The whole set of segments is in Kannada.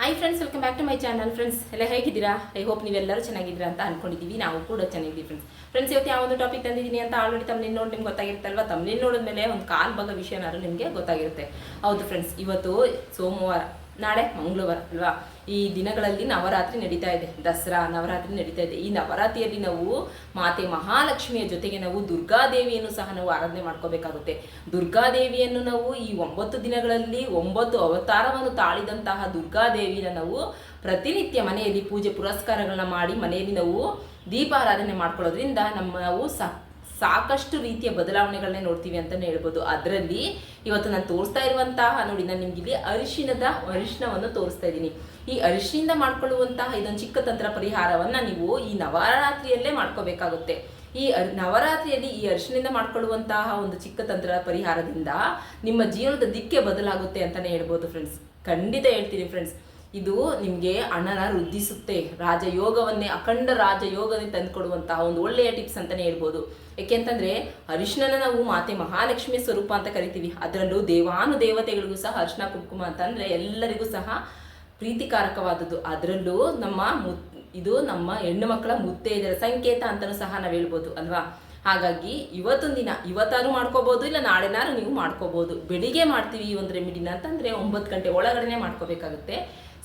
Hi friends welcome back to my channel friends ಎಲ್ಲ ಹೇಗಿದ್ದೀರಾ? ಐ ಹೋಪ್ ನೀವೆಲ್ಲರೂ ಚೆನ್ನಾಗಿದ್ದೀರಾ ಅಂತ ಅನ್ಕೊಂಡಿದ್ದೀವಿ. ನಾವು ಕೂಡ ಚೆನ್ನಾಗಿದ್ದೀವಿ ಫ್ರೆಂಡ್ಸ್ ಫ್ರೆಂಡ್ಸ್ ಇವತ್ತು ಯಾವ ಒಂದು ಟಾಪಿಕ್ ತಂದಿದ್ದೀನಿ ಅಂತ ಆಲ್ರೆಡಿ ತಮ್ಮಲ್ಲಿ ನೋಡಿ ನಿಮ್ಗೆ ಗೊತ್ತಾಗಿರುತ್ತಲ್ವಾ? ತಮ್ಮನೇನು ನೋಡಿದ್ಮೇಲೆ ಒಂದು ಕಾಲ್ ಭಾಗ ವಿಷಯನಾದ್ರೂ ನಿಮಗೆ ಗೊತ್ತಾಗಿರುತ್ತೆ. ಹೌದು ಫ್ರೆಂಡ್ಸ್ ಇವತ್ತು ಸೋಮವಾರ ನಾಳೆ ಮಂಗಳವಾರ ಅಲ್ವಾ? ಈ ದಿನಗಳಲ್ಲಿ ನವರಾತ್ರಿ ನಡೀತಾ ಇದೆ. ದಸರಾ ನವರಾತ್ರಿ ನಡೀತಾ ಇದೆ. ಈ ನವರಾತ್ರಿಯಲ್ಲಿ ನಾವು ಮಾತೆ ಮಹಾಲಕ್ಷ್ಮಿಯ ಜೊತೆಗೆ ನಾವು ದುರ್ಗಾದೇವಿಯನ್ನು ಸಹ ನಾವು ಆರಾಧನೆ ಮಾಡ್ಕೋಬೇಕಾಗುತ್ತೆ. ದುರ್ಗಾದೇವಿಯನ್ನು ನಾವು ಈ ಒಂಬತ್ತು ದಿನಗಳಲ್ಲಿ ಒಂಬತ್ತು ಅವತಾರವನ್ನು ತಾಳಿದಂತಹ ದುರ್ಗಾದೇವಿನ ನಾವು ಪ್ರತಿನಿತ್ಯ ಮನೆಯಲ್ಲಿ ಪೂಜೆ ಪುರಸ್ಕಾರಗಳನ್ನ ಮಾಡಿ ಮನೆಯಲ್ಲಿ ನಾವು ದೀಪಾರಾಧನೆ ಮಾಡ್ಕೊಳ್ಳೋದ್ರಿಂದ ನಮ್ಮ ನಾವು ಸ ಸಾಕಷ್ಟು ರೀತಿಯ ಬದಲಾವಣೆಗಳನ್ನೇ ನೋಡ್ತೀವಿ ಅಂತಲೇ ಹೇಳ್ಬೋದು. ಅದರಲ್ಲಿ ಇವತ್ತು ನಾನು ತೋರಿಸ್ತಾ ಇರುವಂತಹ ನೋಡಿ, ನಾನು ನಿಮ್ಗೆ ಇಲ್ಲಿ ಅರಿಶಿಣದ ಅರಿಶಿಣವನ್ನು ತೋರಿಸ್ತಾ ಇದ್ದೀನಿ. ಈ ಅರಿಶಿನಿಂದ ಮಾಡ್ಕೊಳ್ಳುವಂತಹ ಇದೊಂದು ಚಿಕ್ಕ ತಂತ್ರ ಪರಿಹಾರವನ್ನ ನೀವು ಈ ನವರಾತ್ರಿಯಲ್ಲೇ ಮಾಡ್ಕೋಬೇಕಾಗುತ್ತೆ. ಈ ನವರಾತ್ರಿಯಲ್ಲಿ ಈ ಅರಿಶಿನಿಂದ ಮಾಡ್ಕೊಳ್ಳುವಂತಹ ಒಂದು ಚಿಕ್ಕ ತಂತ್ರ ಪರಿಹಾರದಿಂದ ನಿಮ್ಮ ಜೀವನದ ದಿಕ್ಕೆ ಬದಲಾಗುತ್ತೆ ಅಂತಾನೆ ಹೇಳ್ಬೋದು ಫ್ರೆಂಡ್ಸ್ ಖಂಡಿತ ಹೇಳ್ತೀನಿ ಫ್ರೆಂಡ್ಸ್ ಇದು ನಿಮಗೆ ಹಣನ ವೃದ್ಧಿಸುತ್ತೆ. ರಾಜಯೋಗವನ್ನೇ, ಅಖಂಡ ರಾಜಯೋಗವನ್ನೇ ತಂದುಕೊಡುವಂತಹ ಒಂದು ಒಳ್ಳೆಯ ಟಿಪ್ಸ್ ಅಂತಲೇ ಹೇಳ್ಬೋದು. ಯಾಕೆಂತಂದ್ರೆ ಅರಿಶಿಣನ ನಾವು ಮಾತೆ ಮಹಾಲಕ್ಷ್ಮಿ ಸ್ವರೂಪ ಅಂತ ಕರಿತೀವಿ. ಅದರಲ್ಲೂ ದೇವಾನು ದೇವತೆಗಳಿಗೂ ಸಹ ಅರಿಶಿಣ, ಕುಂಕುಮ ಅಂತಂದರೆ ಎಲ್ಲರಿಗೂ ಸಹ ಪ್ರೀತಿಕಾರಕವಾದದ್ದು. ಅದರಲ್ಲೂ ನಮ್ಮ ಮು, ಇದು ನಮ್ಮ ಹೆಣ್ಣು ಮಕ್ಕಳ ಮುತ್ತೈದರ ಸಂಕೇತ ಅಂತಲೂ ಸಹ ನಾವು ಹೇಳ್ಬೋದು, ಅಲ್ವಾ? ಹಾಗಾಗಿ ಇವತ್ತೊಂದು ದಿನ ಇವತ್ತಾರು ಮಾಡ್ಕೋಬಹುದು ಇಲ್ಲ ನಾಳೆನಾರು ನೀವು ಮಾಡ್ಕೋಬಹುದು ಬೆಳಿಗ್ಗೆ ಮಾಡ್ತೀವಿ ಈ ಒಂದು ರೆಮಿಡಿನ ಅಂತಂದ್ರೆ ಒಂಬತ್ತು ಗಂಟೆ ಒಳಗಡೆನೆ ಮಾಡ್ಕೋಬೇಕಾಗುತ್ತೆ.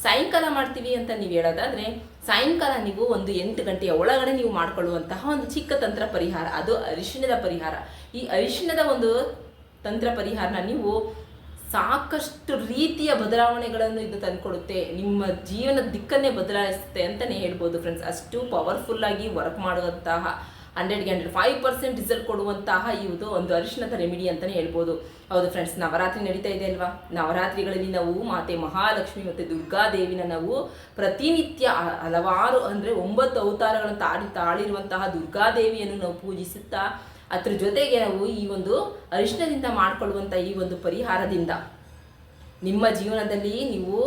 ಸಾಯಂಕಾಲ ಮಾಡ್ತೀವಿ ಅಂತ ನೀವು ಹೇಳೋದಾದ್ರೆ, ಸಾಯಂಕಾಲ ನೀವು ಒಂದು ಎಂಟು ಗಂಟೆಯ ಒಳಗಡೆ ನೀವು ಮಾಡ್ಕೊಳ್ಳುವಂತಹ ಒಂದು ಚಿಕ್ಕ ತಂತ್ರ ಪರಿಹಾರ. ಅದು ಅರಿಶಿಣದ ಪರಿಹಾರ. ಈ ಅರಿಶಿಣದ ಒಂದು ತಂತ್ರ ಪರಿಹಾರನ ನೀವು ಸಾಕಷ್ಟು ರೀತಿಯ ಬದಲಾವಣೆಗಳನ್ನು ಇದು ತಂದುಕೊಡುತ್ತೆ. ನಿಮ್ಮ ಜೀವನದ ದಿಕ್ಕನ್ನೇ ಬದಲಾಯಿಸುತ್ತೆ ಅಂತಲೇ ಹೇಳ್ಬೋದು ಫ್ರೆಂಡ್ಸ್ ಅಷ್ಟು ಪವರ್ಫುಲ್ ಆಗಿ ವರ್ಕ್ ಮಾಡುವಂತಹ ಹಂಡ್ರೆಡ್ಗೆ ಹಂಡ್ರೆಡ್ ಫೈವ್ ಪರ್ಸೆಂಟ್ ರಿಸಲ್ಟ್ ಕೊಡುವಂತಹ ಇದು ಒಂದು ಅರಿಶಿನದ ರೆಮಿಡಿ ಅಂತಲೇ ಹೇಳ್ಬೋದು. ಹೌದು ಫ್ರೆಂಡ್ಸ್ ನವರಾತ್ರಿ ನಡೀತಾ ಇದೆ ಅಲ್ವಾ? ನವರಾತ್ರಿಗಳಲ್ಲಿ ನಾವು ಮಾತೆ ಮಹಾಲಕ್ಷ್ಮಿ ಮತ್ತು ದುರ್ಗಾದೇವಿನ ನಾವು ಪ್ರತಿನಿತ್ಯ ಹಲವಾರು ಅಂದರೆ ಒಂಬತ್ತು ಅವತಾರಗಳನ್ನು ತಾಳಿ ತಾಳಿರುವಂತಹ ದುರ್ಗಾದೇವಿಯನ್ನು ನಾವು ಪೂಜಿಸುತ್ತಾ, ಅದ್ರ ಜೊತೆಗೆ ನಾವು ಈ ಒಂದು ಅರಿಶಿನದಿಂದ ಮಾಡಿಕೊಳ್ಳುವಂಥ ಈ ಒಂದು ಪರಿಹಾರದಿಂದ ನಿಮ್ಮ ಜೀವನದಲ್ಲಿ ನೀವು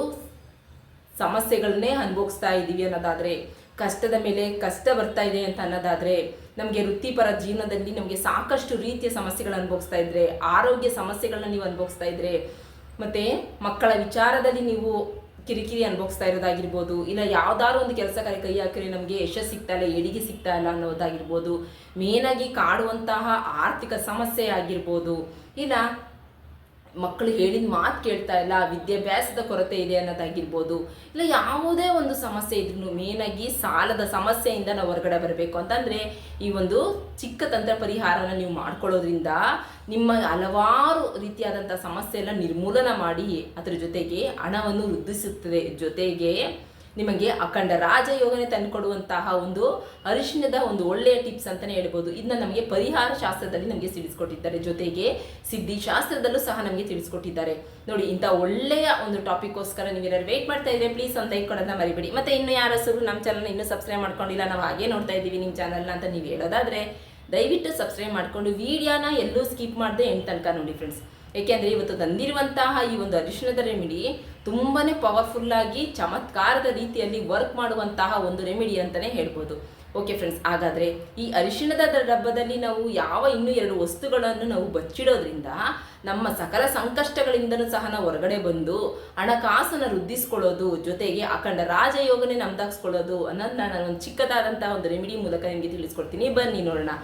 ಸಮಸ್ಯೆಗಳನ್ನೇ ಅನುಭವಿಸ್ತಾ ಇದ್ದೀವಿ ಅನ್ನೋದಾದರೆ, ಕಷ್ಟದ ಮೇಲೆ ಕಷ್ಟ ಬರ್ತಾ ಇದೆ ಅಂತ ಅನ್ನೋದಾದ್ರೆ ನಮಗೆ ವೃತ್ತಿಪರ ಜೀವನದಲ್ಲಿ ನಮಗೆ ಸಾಕಷ್ಟು ರೀತಿಯ ಸಮಸ್ಯೆಗಳು ಅನುಭವಿಸ್ತಾ ಇದ್ರೆ, ಆರೋಗ್ಯ ಸಮಸ್ಯೆಗಳನ್ನ ನೀವು ಅನುಭವಿಸ್ತಾ ಇದ್ರೆ, ಮತ್ತೆ ಮಕ್ಕಳ ವಿಚಾರದಲ್ಲಿ ನೀವು ಕಿರಿಕಿರಿ ಅನುಭವಿಸ್ತಾ ಇರೋದಾಗಿರ್ಬೋದು, ಇಲ್ಲ ಯಾವ್ದಾದ್ರು ಒಂದು ಕೆಲಸ ಕೈ ಕೈ ಹಾಕಿದ್ರೆ ನಮಗೆ ಯಶಸ್ಸು ಸಿಗ್ತಾ ಇಲ್ಲ, ಏಳಿಗೆ ಸಿಗ್ತಾ ಇಲ್ಲ ಅನ್ನೋದಾಗಿರ್ಬೋದು, ಮೇನಾಗಿ ಕಾಡುವಂತಹ ಆರ್ಥಿಕ ಸಮಸ್ಯೆ ಆಗಿರ್ಬೋದು, ಇಲ್ಲ ಮಕ್ಕಳು ಹೇಳಿದ ಮಾತು ಕೇಳ್ತಾ ಇಲ್ಲ, ವಿದ್ಯಾಭ್ಯಾಸದ ಕೊರತೆ ಇದೆ ಅನ್ನೋದಾಗಿರ್ಬೋದು, ಇಲ್ಲ ಯಾವುದೇ ಒಂದು ಸಮಸ್ಯೆ ಇದ್ರೂ ಮೇನಾಗಿ ಸಾಲದ ಸಮಸ್ಯೆಯಿಂದ ನಾವು ಹೊರಗಡೆ ಬರಬೇಕು. ಅಂತಂದರೆ ಈ ಒಂದು ಚಿಕ್ಕ ತಂತ್ರ ಪರಿಹಾರನ ನೀವು ಮಾಡ್ಕೊಳ್ಳೋದ್ರಿಂದ ನಿಮ್ಮ ಹಲವಾರು ರೀತಿಯಾದಂಥ ಸಮಸ್ಯೆ ಎಲ್ಲ ನಿರ್ಮೂಲನ ಮಾಡಿ ಅದರ ಜೊತೆಗೆ ಹಣವನ್ನು ವೃದ್ಧಿಸುತ್ತದೆ. ಜೊತೆಗೆ ನಿಮಗೆ ಅಖಂಡ ರಾಜಯೋಗನೆ ತಂದುಕೊಡುವಂತಹ ಒಂದು ಅರಿಶಿಣದ ಒಂದು ಒಳ್ಳೆಯ ಟಿಪ್ಸ್ ಅಂತಾನೆ ಹೇಳ್ಬೋದು. ಇದನ್ನ ನಮಗೆ ಪರಿಹಾರ ಶಾಸ್ತ್ರದಲ್ಲಿ ನಮಗೆ ತಿಳಿಸ್ಕೊಟ್ಟಿದ್ದಾರೆ. ಜೊತೆಗೆ ಸಿದ್ಧಿ ಶಾಸ್ತ್ರದಲ್ಲೂ ಸಹ ನಮಗೆ ತಿಳಿಸ್ಕೊಟ್ಟಿದ್ದಾರೆ. ನೋಡಿ, ಇಂಥ ಒಳ್ಳೆಯ ಒಂದು ಟಾಪಿಕ್ಗೋಸ್ಕರ ನೀವು ಏನಾದ್ರು ವೇಟ್ ಮಾಡ್ತಾ ಇದ್ರೆ ಪ್ಲೀಸ್ ಒಂದು ಲೈಕ್ ಕೊಡೋದನ್ನ ಮರಿಬೇಡಿ. ಮತ್ತೆ ಇನ್ನು ಯಾರ ನಮ್ಮ ಚಾನಲ್ನ ಇನ್ನೂ ಸಬ್ಸ್ಕ್ರೈಬ್ ಮಾಡ್ಕೊಂಡಿಲ್ಲ, ನಾವು ಹಾಗೆ ನೋಡ್ತಾ ಇದ್ದೀವಿ ನಿಮ್ಮ ಚಾನಲ್ನ ಅಂತ ನೀವು ಹೇಳೋದಾದ್ರೆ, ದಯವಿಟ್ಟು ಸಬ್ಸ್ಕ್ರೈಬ್ ಮಾಡ್ಕೊಂಡು ವಿಡಿಯೋನ ಎಲ್ಲೂ ಸ್ಕಿಪ್ ಮಾಡದೆ ಎಂಡ್ ತನಕ ನೋಡಿ ಫ್ರೆಂಡ್ಸ್ ಏಕೆಂದರೆ ಇವತ್ತು ತಂದಿರುವಂತಹ ಈ ಒಂದು ಅರಿಶಿಣದ ರೆಮಿಡಿ ತುಂಬಾನೇ ಪವರ್ಫುಲ್ ಆಗಿ, ಚಮತ್ಕಾರದ ರೀತಿಯಲ್ಲಿ ವರ್ಕ್ ಮಾಡುವಂತಹ ಒಂದು ರೆಮಿಡಿ ಅಂತಾನೆ ಹೇಳ್ಬೋದು. ಓಕೆ ಫ್ರೆಂಡ್ಸ್ ಹಾಗಾದ್ರೆ ಈ ಅರಿಶಿಣದ ಡಬ್ಬದಲ್ಲಿ ನಾವು ಯಾವ ಇನ್ನೂ ಎರಡು ವಸ್ತುಗಳನ್ನು ನಾವು ಬಚ್ಚಿಡೋದ್ರಿಂದ ನಮ್ಮ ಸಕಲ ಸಂಕಷ್ಟಗಳಿಂದಲೂ ಸಹ ನಾವು ಹೊರಗಡೆ ಬಂದು ಹಣಕಾಸನ್ನು ವೃದ್ಧಿಸ್ಕೊಳ್ಳೋದು, ಜೊತೆಗೆ ಅಖಂಡ ರಾಜಯೋಗನೇ ನಮ್ದಾಗಿಸ್ಕೊಳ್ಳೋದು ಅನ್ನೋದು ನಾನು ಒಂದು ಚಿಕ್ಕದಾದಂತಹ ಒಂದು ರೆಮಿಡಿ ಮೂಲಕ ನಿಮಗೆ ತಿಳಿಸ್ಕೊಡ್ತೀನಿ. ಬನ್ನಿ ನೋಡೋಣ.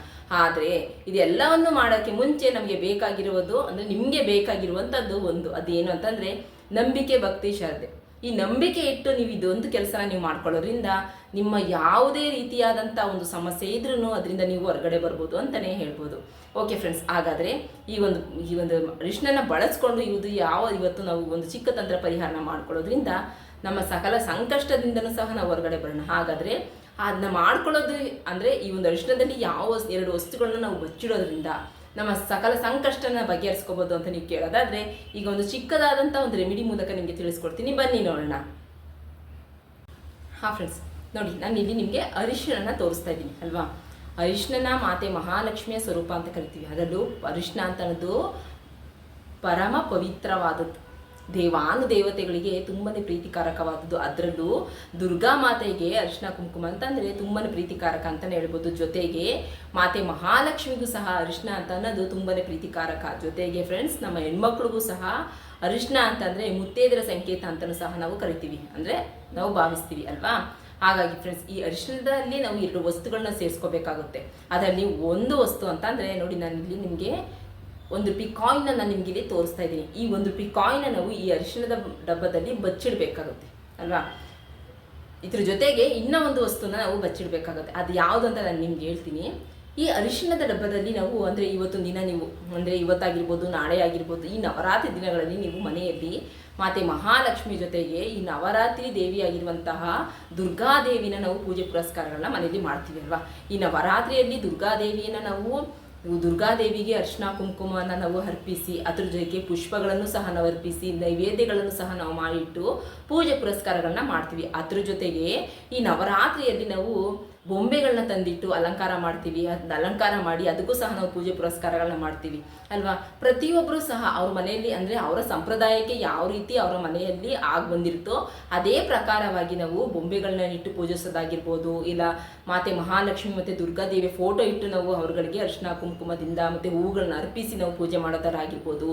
ಆದರೆ ಇದೆಲ್ಲವನ್ನು ಮಾಡೋಕ್ಕೆ ಮುಂಚೆ ನಮಗೆ ಬೇಕಾಗಿರುವುದು ಅಂದರೆ ನಿಮಗೆ ಬೇಕಾಗಿರುವಂಥದ್ದು ಒಂದು. ಅದೇನು ಅಂತಂದರೆ ನಂಬಿಕೆ, ಭಕ್ತಿ, ಶ್ರದ್ಧೆ. ಈ ನಂಬಿಕೆ ಇಟ್ಟು ನೀವು ಇದೊಂದು ಕೆಲಸನ ನೀವು ಮಾಡ್ಕೊಳ್ಳೋದ್ರಿಂದ ನಿಮ್ಮ ಯಾವುದೇ ರೀತಿಯಾದಂಥ ಒಂದು ಸಮಸ್ಯೆ ಇದ್ರೂ ಅದರಿಂದ ನೀವು ಹೊರಗಡೆ ಬರ್ಬೋದು ಅಂತಲೇ ಹೇಳ್ಬೋದು. ಓಕೆ ಫ್ರೆಂಡ್ಸ್ ಹಾಗಾದರೆ ಈ ಒಂದು ಈ ಒಂದು ಅರಿಶಿಣನ ಬಳಸ್ಕೊಂಡು ಇದು ಯಾವ ಇವತ್ತು ನಾವು ಒಂದು ಚಿಕ್ಕ ತಂತ್ರ ಪರಿಹಾರನ ಮಾಡ್ಕೊಳ್ಳೋದ್ರಿಂದ ನಮ್ಮ ಸಕಲ ಸಂಕಷ್ಟದಿಂದನೂ ಸಹ ನಾವು ಹೊರಗಡೆ ಬರೋಣ. ಹಾಗಾದರೆ ಅದನ್ನ ಮಾಡ್ಕೊಳ್ಳೋದು ಅಂದರೆ ಈ ಒಂದು ಅರಿಶಿನದಲ್ಲಿ ಯಾವ ಎರಡು ವಸ್ತುಗಳನ್ನ ನಾವು ಬಚ್ಚಿಡೋದ್ರಿಂದ ನಮ್ಮ ಸಕಲ ಸಂಕಷ್ಟನ ಬಗೆಹರಿಸ್ಕೋಬೋದು ಅಂತ ನೀವು ಕೇಳೋದಾದ್ರೆ, ಈಗ ಒಂದು ಚಿಕ್ಕದಾದಂಥ ಒಂದು ರೆಮಿಡಿ ಮೂಲಕ ನಿಮಗೆ ತಿಳಿಸ್ಕೊಡ್ತೀನಿ. ಬನ್ನಿ ನೋಡೋಣ. ಹಾಂ ಫ್ರೆಂಡ್ಸ್ ನೋಡಿ, ನಾನು ಇಲ್ಲಿ ನಿಮಗೆ ಅರಿಶಿಣನ ತೋರಿಸ್ತಾ ಇದ್ದೀನಿ, ಅಲ್ವಾ? ಅರಿಶಿಣನ ಮಾತೆ ಮಹಾಲಕ್ಷ್ಮಿಯ ಸ್ವರೂಪ ಅಂತ ಕರಿತೀವಿ. ಅದರಲ್ಲೂ ಅರಿಶಿಣ ಅಂತ ಅನ್ನೋದು ಪರಮ ಪವಿತ್ರವಾದದ್ದು. ದೇವಾನು ದೇವತೆಗಳಿಗೆ ತುಂಬಾನೇ ಪ್ರೀತಿಕಾರಕವಾದದ್ದು. ಅದರಲ್ಲೂ ದುರ್ಗಾ ಮಾತೆಗೆ ಅರಿಶಿನ ಕುಂಕುಮ ಅಂತಂದ್ರೆ ತುಂಬಾನೇ ಪ್ರೀತಿಕಾರಕ ಅಂತಾನೆ ಹೇಳ್ಬೋದು. ಜೊತೆಗೆ ಮಾತೆ ಮಹಾಲಕ್ಷ್ಮಿಗೂ ಸಹ ಅರಿಶಿನ ಅಂತ ಅನ್ನೋದು ತುಂಬನೇ ಪ್ರೀತಿಕಾರಕ. ಜೊತೆಗೆ ಫ್ರೆಂಡ್ಸ್ ನಮ್ಮ ಹೆಣ್ಮಕ್ಳಿಗೂ ಸಹ ಅರಿಶಿನ ಅಂತಂದರೆ ಮುತ್ತೇದರ ಸಂಕೇತ ಅಂತಲೂ ಸಹ ನಾವು ಕರಿತೀವಿ. ಅಂದರೆ ನಾವು ಭಾವಿಸ್ತೀವಿ ಅಲ್ವಾ? ಹಾಗಾಗಿ ಫ್ರೆಂಡ್ಸ್ ಈ ಅರಿಶಿನದಲ್ಲಿ ನಾವು ಎರಡು ವಸ್ತುಗಳನ್ನ ಸೇರಿಸ್ಕೋಬೇಕಾಗುತ್ತೆ. ಅದರಲ್ಲಿ ಒಂದು ವಸ್ತು ಅಂತ ಅಂದರೆ ನೋಡಿ ನಾನು ಇಲ್ಲಿ ನಿಮಗೆ ಒಂದು ರೂಪಾಯಿ ಕಾಯಿನ್ನ ನಾನು ನಿಮ್ಗೆ ಇಲ್ಲಿ ತೋರಿಸ್ತಾ ಇದ್ದೀನಿ. ಈ ಒಂದು ರೂಪಾಯಿ ಕಾಯಿನ ನಾವು ಈ ಅರಿಶಿಣದ ಡಬ್ಬದಲ್ಲಿ ಬಚ್ಚಿಡಬೇಕಾಗುತ್ತೆ, ಅಲ್ವಾ? ಇದ್ರ ಜೊತೆಗೆ ಇನ್ನೂ ಒಂದು ವಸ್ತುನ ನಾವು ಬಚ್ಚಿಡಬೇಕಾಗುತ್ತೆ. ಅದು ಯಾವುದು ಅಂತ ನಾನು ನಿಮ್ಗೆ ಹೇಳ್ತೀನಿ. ಈ ಅರಿಶಿಣದ ಡಬ್ಬದಲ್ಲಿ ನಾವು ಅಂದರೆ ಇವತ್ತೊಂದು ದಿನ ನೀವು, ಅಂದರೆ ಇವತ್ತಾಗಿರ್ಬೋದು, ನಾಳೆ ಆಗಿರ್ಬೋದು, ಈ ನವರಾತ್ರಿ ದಿನಗಳಲ್ಲಿ ನೀವು ಮನೆಯಲ್ಲಿ ಮಾತೆ ಮಹಾಲಕ್ಷ್ಮಿ ಜೊತೆಗೆ ಈ ನವರಾತ್ರಿ ದೇವಿಯಾಗಿರುವಂತಹ ದುರ್ಗಾದೇವಿನ ನಾವು ಪೂಜೆ ಪುರಸ್ಕಾರಗಳನ್ನ ಮನೆಯಲ್ಲಿ ಮಾಡ್ತೀವಿ, ಅಲ್ವಾ? ಈ ನವರಾತ್ರಿಯಲ್ಲಿ ದುರ್ಗಾದೇವಿಯನ್ನು ನಾವು ದುರ್ಗಾದೇವಿಗೆ ಅರ್ಶಿನ, ಕುಂಕುಮವನ್ನು ನಾವು ಅರ್ಪಿಸಿ, ಅದ್ರ ಜೊತೆಗೆ ಪುಷ್ಪಗಳನ್ನು ಸಹ ನಾವು ಅರ್ಪಿಸಿ, ನೈವೇದ್ಯಗಳನ್ನು ಸಹ ನಾವು ಮಾಡಿಟ್ಟು ಪೂಜೆ ಪುರಸ್ಕಾರಗಳನ್ನ ಮಾಡ್ತೀವಿ. ಅದ್ರ ಜೊತೆಗೆ ಈ ನವರಾತ್ರಿಯಲ್ಲಿ ನಾವು ಬೊಂಬೆಗಳನ್ನ ತಂದಿಟ್ಟು ಅಲಂಕಾರ ಮಾಡ್ತೀವಿ ಅದನ್ನ ಅಲಂಕಾರ ಮಾಡಿ ಅದಕ್ಕೂ ಸಹ ನಾವು ಪೂಜೆ ಪುರಸ್ಕಾರಗಳನ್ನ ಮಾಡ್ತೀವಿ, ಅಲ್ವಾ? ಪ್ರತಿಯೊಬ್ಬರು ಸಹ ಅವ್ರ ಮನೆಯಲ್ಲಿ ಅಂದರೆ ಅವರ ಸಂಪ್ರದಾಯಕ್ಕೆ ಯಾವ ರೀತಿ ಅವರ ಮನೆಯಲ್ಲಿ ಆಗ ಬಂದಿರುತ್ತೋ ಅದೇ ಪ್ರಕಾರವಾಗಿ ನಾವು ಬೊಂಬೆಗಳನ್ನ ಇಟ್ಟು ಪೂಜಿಸೋದಾಗಿರ್ಬೋದು, ಇಲ್ಲ ಮಾತೆ ಮಹಾಲಕ್ಷ್ಮಿ ಮತ್ತು ದುರ್ಗಾದೇವಿ ಫೋಟೋ ಇಟ್ಟು ನಾವು ಅವ್ರಗಳಿಗೆ ಅರ್ಶಿನ ಕುಂಕುಮದಿಂದ ಮತ್ತು ಹೂಗಳನ್ನ ಅರ್ಪಿಸಿ ನಾವು ಪೂಜೆ ಮಾಡೋದರಾಗಿರ್ಬೋದು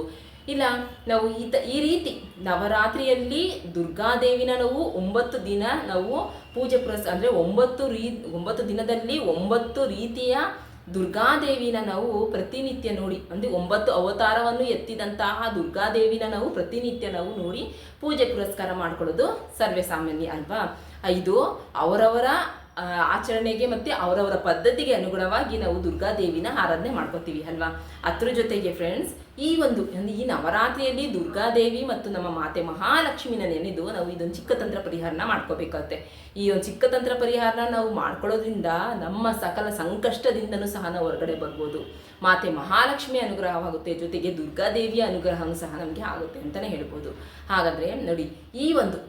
ಇಲ್ಲ, ನಾವು ಈ ತ ಈ ರೀತಿ ನವರಾತ್ರಿಯಲ್ಲಿ ದುರ್ಗಾದೇವಿನ ನಾವು ಒಂಬತ್ತು ದಿನ ನಾವು ಪೂಜೆ ಪುರಸ್, ಅಂದರೆ ಒಂಬತ್ತು ರೀ, ಒಂಬತ್ತು ದಿನದಲ್ಲಿ ಒಂಬತ್ತು ರೀತಿಯ ದುರ್ಗಾದೇವಿನ ನಾವು ಪ್ರತಿನಿತ್ಯ ನೋಡಿ, ಅಂದರೆ ಒಂಬತ್ತು ಅವತಾರವನ್ನು ಎತ್ತಿದಂತಹ ದುರ್ಗಾದೇವಿನ ನಾವು ಪ್ರತಿನಿತ್ಯ ನಾವು ನೋಡಿ ಪೂಜೆ ಪುರಸ್ಕಾರ ಮಾಡ್ಕೊಳ್ಳೋದು ಸರ್ವೇ ಸಾಮಾನ್ಯ ಅಲ್ವಾ? ಇದು ಅವರವರ ಆಚರಣೆಗೆ ಮತ್ತೆ ಅವರವರ ಪದ್ಧತಿಗೆ ಅನುಗುಣವಾಗಿ ನಾವು ದುರ್ಗಾದೇವಿನ ಆರಾಧನೆ ಮಾಡ್ಕೋತೀವಿ, ಅಲ್ವಾ? ಅದ್ರ ಜೊತೆಗೆ ಫ್ರೆಂಡ್ಸ್ ಈ ಒಂದು ಈ ನವರಾತ್ರಿಯಲ್ಲಿ ದುರ್ಗಾದೇವಿ ಮತ್ತು ನಮ್ಮ ಮಾತೆ ಮಹಾಲಕ್ಷ್ಮಿನ ನೆನೆದು ನಾವು ಇದೊಂದು ಚಿಕ್ಕ ತಂತ್ರ ಪರಿಹಾರನ ಮಾಡ್ಕೋಬೇಕಾಗುತ್ತೆ. ಈ ಒಂದು ಚಿಕ್ಕ ತಂತ್ರ ಪರಿಹಾರನ ನಾವು ಮಾಡ್ಕೊಳ್ಳೋದ್ರಿಂದ ನಮ್ಮ ಸಕಲ ಸಂಕಷ್ಟದಿಂದನೂ ಸಹ ನಾವು ಹೊರಗಡೆ ಬರ್ಬೋದು. ಮಾತೆ ಮಹಾಲಕ್ಷ್ಮಿ ಅನುಗ್ರಹವಾಗುತ್ತೆ, ಜೊತೆಗೆ ದುರ್ಗಾದೇವಿಯ ಅನುಗ್ರಹವೂ ಸಹ ನಮಗೆ ಆಗುತ್ತೆ ಅಂತಲೇ ಹೇಳ್ಬೋದು. ಹಾಗಾದರೆ ನೋಡಿ, ಈ ಒಂದು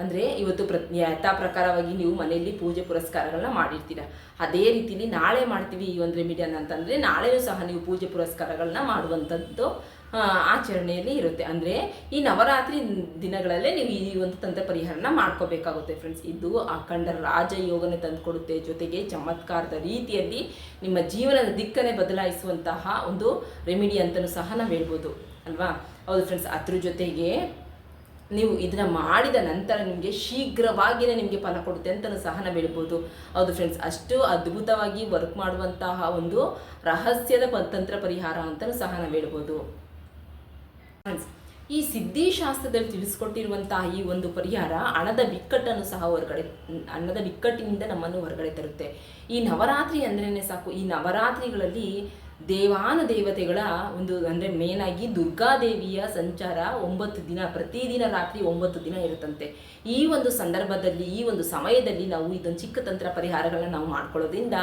ಅಂದರೆ ಇವತ್ತು ಪ್ರ ಯಥಾ ಪ್ರಕಾರವಾಗಿ ನೀವು ಮನೆಯಲ್ಲಿ ಪೂಜೆ ಪುರಸ್ಕಾರಗಳನ್ನ ಮಾಡಿರ್ತೀರ. ಅದೇ ರೀತಿಲಿ ನಾಳೆ ಮಾಡ್ತೀವಿ ಈ ಒಂದು ರೆಮಿಡಿಯನ್ ಅಂತಂದರೆ ನಾಳೆಯೂ ಸಹ ನೀವು ಪೂಜೆ ಪುರಸ್ಕಾರಗಳನ್ನ ಮಾಡುವಂಥದ್ದು ಆಚರಣೆಯಲ್ಲಿ ಇರುತ್ತೆ. ಅಂದರೆ ಈ ನವರಾತ್ರಿ ದಿನಗಳಲ್ಲೇ ನೀವು ಈ ಒಂದು ತಂತ್ರ ಪರಿಹಾರನ ಮಾಡ್ಕೋಬೇಕಾಗುತ್ತೆ ಫ್ರೆಂಡ್ಸ್ ಇದು ಅಖಂಡ ರಾಜಯೋಗನೆ ತಂದುಕೊಡುತ್ತೆ. ಜೊತೆಗೆ ಚಮತ್ಕಾರದ ರೀತಿಯಲ್ಲಿ ನಿಮ್ಮ ಜೀವನದ ದಿಕ್ಕನ್ನೇ ಬದಲಾಯಿಸುವಂತಹ ಒಂದು ರೆಮಿಡಿ ಅಂತಲೂ ಸಹ ನಾವು ಹೇಳ್ಬೋದು. ಅಲ್ವಾ? ಹೌದು ಫ್ರೆಂಡ್ಸ್ ಅದ್ರ ಜೊತೆಗೆ ನೀವು ಇದನ್ನು ಮಾಡಿದ ನಂತರ ನಿಮಗೆ ಶೀಘ್ರವಾಗಿಯೇ ನಿಮಗೆ ಫಲ ಕೊಡುತ್ತೆ ಅಂತಲೂ ಸಹ ನಾವು ಹೇಳ್ಬೋದು. ಹೌದು ಫ್ರೆಂಡ್ಸ್ ಅಷ್ಟು ಅದ್ಭುತವಾಗಿ ವರ್ಕ್ ಮಾಡುವಂತಹ ಒಂದು ರಹಸ್ಯದ ತಂತ್ರ ಪರಿಹಾರ ಅಂತಲೂ ಸಹ ನಾವು ಹೇಳ್ಬೋದು. ಫ್ರೆಂಡ್ಸ್ ಈ ಸಿದ್ಧಿಶಾಸ್ತ್ರದಲ್ಲಿ ತಿಳಿಸ್ಕೊಟ್ಟಿರುವಂತಹ ಈ ಒಂದು ಪರಿಹಾರ ಹಣದ ಬಿಕ್ಕಟ್ಟನ್ನು ಸಹ ಹೊರಗಡೆ, ಹಣದ ಬಿಕ್ಕಟ್ಟಿನಿಂದ ನಮ್ಮನ್ನು ಹೊರಗಡೆ ತರುತ್ತೆ. ಈ ನವರಾತ್ರಿ ಅಂದ್ರೇ ಸಾಕು, ಈ ನವರಾತ್ರಿಗಳಲ್ಲಿ ದೇವಾನ ದೇವತೆಗಳ ಒಂದು ಅಂದರೆ ಮೇನಾಗಿ ದುರ್ಗಾದೇವಿಯ ಸಂಚಾರ ಒಂಬತ್ತು ದಿನ ಪ್ರತಿದಿನ ರಾತ್ರಿ ಒಂಬತ್ತು ದಿನ ಇರುತ್ತಂತೆ. ಈ ಒಂದು ಸಂದರ್ಭದಲ್ಲಿ, ಈ ಒಂದು ಸಮಯದಲ್ಲಿ ನಾವು ಇದೊಂದು ಚಿಕ್ಕ ತಂತ್ರ ಪರಿಹಾರಗಳನ್ನ ನಾವು ಮಾಡ್ಕೊಳ್ಳೋದ್ರಿಂದ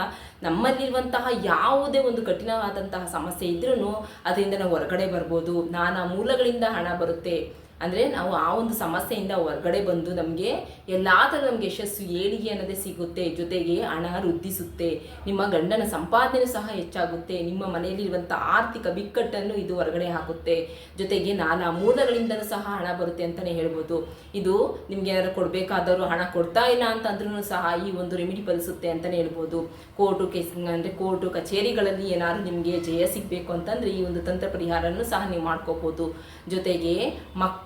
ನಮ್ಮಲ್ಲಿರುವಂತಹ ಯಾವುದೇ ಒಂದು ಕಠಿಣವಾದಂತಹ ಸಮಸ್ಯೆ ಇದ್ರೂ ಅದರಿಂದ ನಾವು ಹೊರಗಡೆ ಬರ್ಬೋದು. ನಾನಾ ಮೂಲಗಳಿಂದ ಹಣ ಬರುತ್ತೆ. ಅಂದರೆ ನಾವು ಆ ಒಂದು ಸಮಸ್ಯೆಯಿಂದ ಹೊರಗಡೆ ಬಂದು ನಮಗೆ ಎಲ್ಲ ಥರ ನಮಗೆ ಯಶಸ್ಸು ಏಳಿಗೆ ಅನ್ನೋದೇ ಸಿಗುತ್ತೆ. ಜೊತೆಗೆ ಹಣ ವೃದ್ಧಿಸುತ್ತೆ. ನಿಮ್ಮ ಗಂಡನ ಸಂಪಾದನೆ ಸಹ ಹೆಚ್ಚಾಗುತ್ತೆ. ನಿಮ್ಮ ಮನೆಯಲ್ಲಿರುವಂಥ ಆರ್ಥಿಕ ಬಿಕ್ಕಟ್ಟನ್ನು ಇದು ಹೊರಗಡೆ ಹಾಕುತ್ತೆ. ಜೊತೆಗೆ ನಾನಾ ಮೂಲಗಳಿಂದಲೂ ಸಹ ಹಣ ಬರುತ್ತೆ ಅಂತಲೇ ಹೇಳ್ಬೋದು. ಇದು ನಿಮ್ಗೆ ಏನಾದ್ರು ಕೊಡಬೇಕಾದವರು ಹಣ ಕೊಡ್ತಾ ಇಲ್ಲ ಅಂತಂದ್ರೂ ಸಹ ಈ ಒಂದು ರೆಮಿಡಿ ಫಲಿಸುತ್ತೆ ಅಂತಲೇ ಹೇಳ್ಬೋದು. ಕೋರ್ಟು ಕೇಸ್ ಅಂದರೆ ಕೋರ್ಟು ಕಚೇರಿಗಳಲ್ಲಿ ಏನಾದರೂ ನಿಮಗೆ ಜಯ ಸಿಗಬೇಕು ಅಂತಂದರೆ ಈ ಒಂದು ತಂತ್ರ ಪರಿಹಾರವನ್ನು ಸಹ ನೀವು ಮಾಡ್ಕೋಬೋದು. ಜೊತೆಗೆ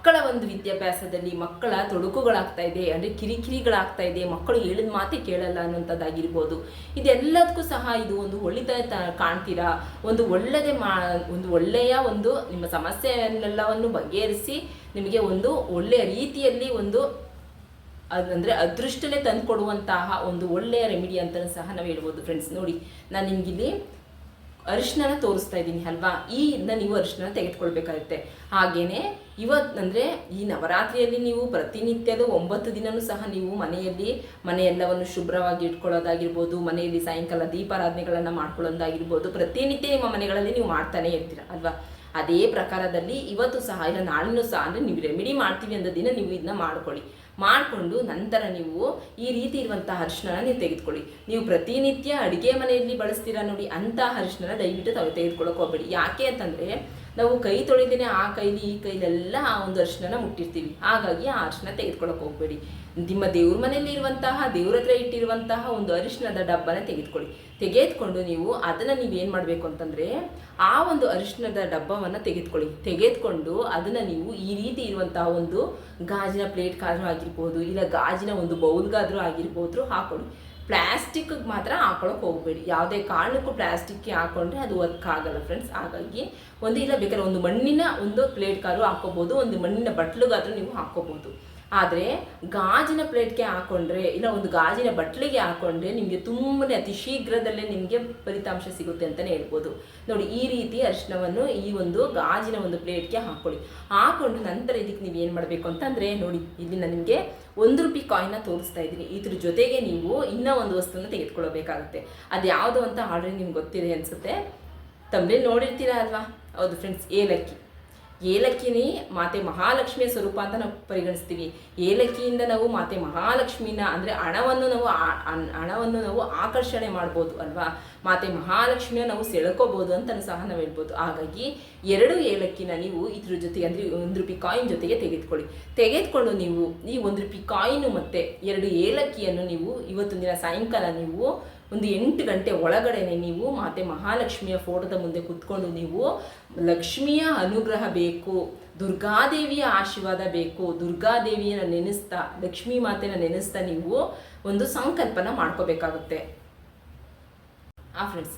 ಮಕ್ಕಳ ಒಂದು ವಿದ್ಯಾಭ್ಯಾಸದಲ್ಲಿ ಮಕ್ಕಳ ತೊಡಕುಗಳಾಗ್ತಾ ಇದೆ, ಅಂದರೆ ಕಿರಿಕಿರಿಗಳಾಗ್ತಾ ಇದೆ, ಮಕ್ಕಳು ಹೇಳಿದ ಮಾತೇ ಕೇಳಲ್ಲ ಅನ್ನೋಂಥದ್ದಾಗಿರ್ಬೋದು ಇದೆಲ್ಲದಕ್ಕೂ ಸಹ ಇದು ಒಂದು ಒಳ್ಳೆದ ಕಾಣ್ತೀರಾ? ಒಂದು ಒಳ್ಳೆಯದೇ ಮಾ, ಒಂದು ಒಳ್ಳೆಯ ಒಂದು ನಿಮ್ಮ ಸಮಸ್ಯೆಯನ್ನೆಲ್ಲವನ್ನು ಬಗೆಹರಿಸಿ ನಿಮಗೆ ಒಂದು ಒಳ್ಳೆಯ ರೀತಿಯಲ್ಲಿ ಒಂದು ಅಂದರೆ ಅದೃಷ್ಟನೇ ತಂದುಕೊಡುವಂತಹ ಒಂದು ಒಳ್ಳೆಯ ರೆಮಿಡಿ ಅಂತಲೂ ಸಹ ನಾವು ಹೇಳ್ಬೋದು ಫ್ರೆಂಡ್ಸ್ ನೋಡಿ, ನಾನು ನಿಮಗಿಲ್ಲಿ ಅರಿಶಿನ ತೋರಿಸ್ತಾ ಇದ್ದೀನಿ ಅಲ್ವಾ? ಈ ಇಂದ ನೀವು ಅರಿಶಿನ ತೆಗೆದುಕೊಳ್ಬೇಕಾಗುತ್ತೆ. ಹಾಗೇನೆ ಇವತ್ತು ಅಂದರೆ ಈ ನವರಾತ್ರಿಯಲ್ಲಿ ನೀವು ಪ್ರತಿನಿತ್ಯದ ಒಂಬತ್ತು ದಿನನೂ ಸಹ ನೀವು ಮನೆಯಲ್ಲಿ ಮನೆಯೆಲ್ಲವನ್ನು ಶುಭ್ರವಾಗಿ ಇಟ್ಕೊಳ್ಳೋದಾಗಿರ್ಬೋದು, ಮನೆಯಲ್ಲಿ ಸಾಯಂಕಾಲ ದೀಪಾರಾಧನೆಗಳನ್ನು ಮಾಡ್ಕೊಳ್ಳೋದಾಗಿರ್ಬೋದು, ಪ್ರತಿನಿತ್ಯ ನಿಮ್ಮ ಮನೆಗಳಲ್ಲಿ ನೀವು ಮಾಡ್ತಾನೆ ಇರ್ತೀರ ಅಲ್ವಾ? ಅದೇ ಪ್ರಕಾರದಲ್ಲಿ ಇವತ್ತು ಸಹ ಇಲ್ಲ, ನಾಳೆನೂ ಸಹ ಅಂದರೆ ನೀವು ರೆಮಿಡಿ ಮಾಡ್ತೀವಿ ಅಂದ ದಿನ ನೀವು ಇದನ್ನ ಮಾಡ್ಕೊಳ್ಳಿ. ಮಾಡಿಕೊಂಡು ನಂತರ ನೀವು ಈ ರೀತಿ ಇರುವಂತಹ ಅರಿಶಿನ ನೀವು ತೆಗೆದುಕೊಳ್ಳಿ. ನೀವು ಪ್ರತಿನಿತ್ಯ ಅಡುಗೆ ಮನೆಯಲ್ಲಿ ಬಳಸ್ತೀರಾ ನೋಡಿ, ಅಂತಹ ಅರಿಶಿನ ದಯವಿಟ್ಟು ತಾವು ತೆಗೆದುಕೊಳ್ಳೋಕೆ ಹೋಗಬೇಡಿ. ಯಾಕೆ ಅಂತಂದರೆ, ನಾವು ಕೈ ತೊಳೆದೇನೆ ಆ ಕೈಲಿ ಈ ಕೈಲೆಲ್ಲ ಆ ಒಂದು ಅರಿಶಿನ ಮುಟ್ಟಿರ್ತೀವಿ. ಹಾಗಾಗಿ ಆ ಅರಿಶಿನ ತೆಗೆದುಕೊಳ್ಳೋಕೆ ಹೋಗ್ಬೇಡಿ. ನಿಮ್ಮ ದೇವ್ರ ಮನೆಯಲ್ಲಿ ಇರುವಂತಹ ದೇವ್ರ ಹತ್ರ ಇಟ್ಟಿರುವಂತಹ ಒಂದು ಅರಿಶಿನದ ಡಬ್ಬನ ತೆಗೆದುಕೊಳ್ಳಿ. ತೆಗೆದುಕೊಂಡು ನೀವು ಅದನ್ನು ನೀವು ಏನು ಮಾಡಬೇಕು ಅಂತಂದರೆ, ಆ ಒಂದು ಅರಿಶಿನದ ಡಬ್ಬವನ್ನು ತೆಗೆದುಕೊಳ್ಳಿ. ತೆಗೆದುಕೊಂಡು ಅದನ್ನು ನೀವು ಈ ರೀತಿ ಇರುವಂತಹ ಒಂದು ಗಾಜಿನ ಪ್ಲೇಟ್ಗಾದ್ರೂ ಆಗಿರ್ಬೋದು, ಇಲ್ಲ ಗಾಜಿನ ಒಂದು ಬೌಲ್ಗಾದ್ರೂ ಆಗಿರ್ಬೋದು ಹಾಕೊಳ್ಳಿ. ಪ್ಲಾಸ್ಟಿಕ್ ಮಾತ್ರ ಹಾಕೊಳಕ್ಕೆ ಹೋಗಬೇಡಿ. ಯಾವುದೇ ಕಾರಣಕ್ಕೂ ಪ್ಲಾಸ್ಟಿಕ್ಗೆ ಹಾಕೊಂಡ್ರೆ ಅದು ವರ್ಕ್ ಆಗಲ್ಲ ಫ್ರೆಂಡ್ಸ್. ಹಾಗಾಗಿ ಒಂದು, ಇಲ್ಲ ಬೇಕಾದ್ರೆ ಒಂದು ಮಣ್ಣಿನ ಒಂದು ಪ್ಲೇಟ್ಗಾದ್ರೂ ಹಾಕೋಬೋದು ಒಂದು ಮಣ್ಣಿನ ಬಟ್ಲಿಗಾದ್ರೂ ನೀವು ಹಾಕೋಬೋದು ಆದರೆ ಗಾಜಿನ ಪ್ಲೇಟ್ಗೆ ಹಾಕೊಂಡ್ರೆ, ಇಲ್ಲ ಒಂದು ಗಾಜಿನ ಬಟ್ಲಿಗೆ ಹಾಕೊಂಡ್ರೆ ನಿಮಗೆ ತುಂಬನೇ ಅತಿ ಶೀಘ್ರದಲ್ಲೇ ನಿಮಗೆ ಫಲಿತಾಂಶ ಸಿಗುತ್ತೆ ಅಂತಲೇ ಹೇಳ್ಬೋದು. ನೋಡಿ, ಈ ರೀತಿ ಅರಿಶಿನವನ್ನು ಈ ಒಂದು ಗಾಜಿನ ಒಂದು ಪ್ಲೇಟ್ಗೆ ಹಾಕ್ಕೊಳ್ಳಿ ಹಾಕೊಂಡು ನಂತರ ಇದಕ್ಕೆ ನೀವು ಏನು ಮಾಡಬೇಕು ಅಂತಂದರೆ ನೋಡಿ, ಇಲ್ಲಿ ನಾನು ನಿಮಗೆ ಒಂದು ರೂಪಾಯಿ ಕಾಯಿನ್ನ ತೋರಿಸ್ತಾ ಇದ್ದೀನಿ. ಇದ್ರ ಜೊತೆಗೆ ನೀವು ಇನ್ನೂ ಒಂದು ವಸ್ತುವನ್ನು ತೆಗೆದುಕೊಳ್ಳಬೇಕಾಗುತ್ತೆ. ಅದು ಯಾವುದು ಅಂತ ಆಲ್ರೆಡಿ ನಿಮ್ಗೆ ಗೊತ್ತಿದೆ ಅನಿಸುತ್ತೆ. ತಮ್ಮಲ್ಲಿ ನೋಡಿರ್ತೀರಾ ಅಲ್ವಾ? ಹೌದು ಫ್ರೆಂಡ್ಸ್ ಏಲಕ್ಕಿ. ಏಲಕ್ಕಿನೇ ಮಾತೆ ಮಹಾಲಕ್ಷ್ಮಿಯ ಸ್ವರೂಪ ಅಂತ ನಾವು ಪರಿಗಣಿಸ್ತೀವಿ. ಏಲಕ್ಕಿಯಿಂದ ನಾವು ಮಾತೆ ಮಹಾಲಕ್ಷ್ಮಿನ ಅಂದರೆ ಹಣವನ್ನು ನಾವು ಹಣವನ್ನು ನಾವು ಆಕರ್ಷಣೆ ಮಾಡ್ಬೋದು ಅಲ್ವಾ? ಮಾತೆ ಮಹಾಲಕ್ಷ್ಮಿಯ ನಾವು ಸೆಳ್ಕೋಬೋದು ಅಂತ ಸಹ ನಾವು ಹೇಳ್ಬೋದು. ಹಾಗಾಗಿ ಎರಡು ಏಲಕ್ಕಿನ ನೀವು ಇದ್ರ ಜೊತೆಗೆ ಅಂದರೆ ಒಂದು ರೂಪಾಯಿ ಕಾಯಿನ್ ಜೊತೆಗೆ ತೆಗೆದುಕೊಳ್ಳಿ. ತೆಗೆದುಕೊಂಡು ನೀವು ಈ ಒಂದು ರೂಪಾಯಿ ಕಾಯಿನು ಮತ್ತು ಎರಡು ಏಲಕ್ಕಿಯನ್ನು ನೀವು ಇವತ್ತಿನ ದಿನ ಸಾಯಂಕಾಲ ನೀವು ಒಂದು ಎಂಟು ಗಂಟೆ ಒಳಗಡೆನೆ ನೀವು ಮಾತೆ ಮಹಾಲಕ್ಷ್ಮಿಯ ಫೋಟೋದ ಮುಂದೆ ಕುತ್ಕೊಂಡು ನೀವು ಲಕ್ಷ್ಮಿಯ ಅನುಗ್ರಹ ಬೇಕು, ದುರ್ಗಾದೇವಿಯ ಆಶೀರ್ವಾದ ಬೇಕು, ದುರ್ಗಾದೇವಿಯನ್ನ ನೆನೆಸ್ತಾ, ಲಕ್ಷ್ಮೀ ಮಾತೆನ ನೆನೆಸ್ತಾ ನೀವು ಒಂದು ಸಂಕಲ್ಪನ ಮಾಡ್ಕೋಬೇಕಾಗುತ್ತೆ. ಆ ಫ್ರೆಂಡ್ಸ್